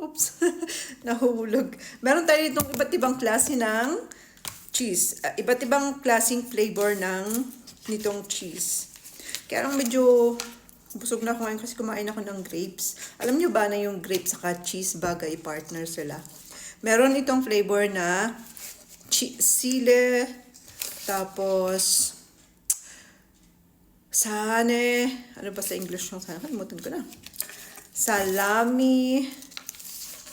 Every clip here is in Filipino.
Oops, nahulog. Meron tayo itong iba't ibang klase ng cheese. Ah, iba't ibang klaseng flavor ng nitong cheese. Kaya lang medyo busog na ako ngayon kasi kumain ako ng grapes. Alam nyo ba na yung grapes saka cheese bagay partner sila? Meron itong flavor na sile, tapos sane, ano ba sa English yung sane? Kalimutan ko na. Salami,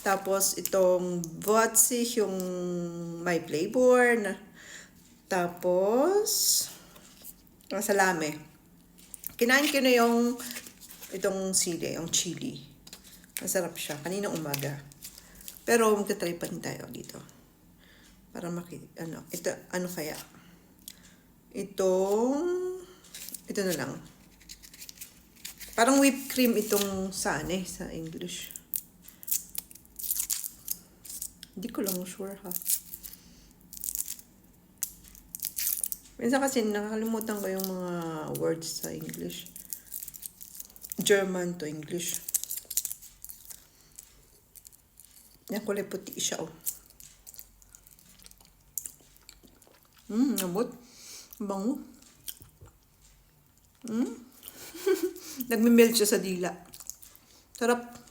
tapos itong Votsich, yung may flavor na. Tapos, ang salami. Kinain ko na yung itong sili, yung chili. Masarap siya. Kanina umaga. Pero magta-try pa rin tayo dito. Para maki... Ano, ito, ano kaya? Itong... Ito na lang. Parang whipped cream itong sane sa English. Hindi ko lang sure ha. Minsan kasi nakakalimutan ko yung mga words sa English. German to English. Yan kulay puti siya oh. Mmm, nabot. Bango. Mmm. Nagme-melt siya sa dila. Sarap.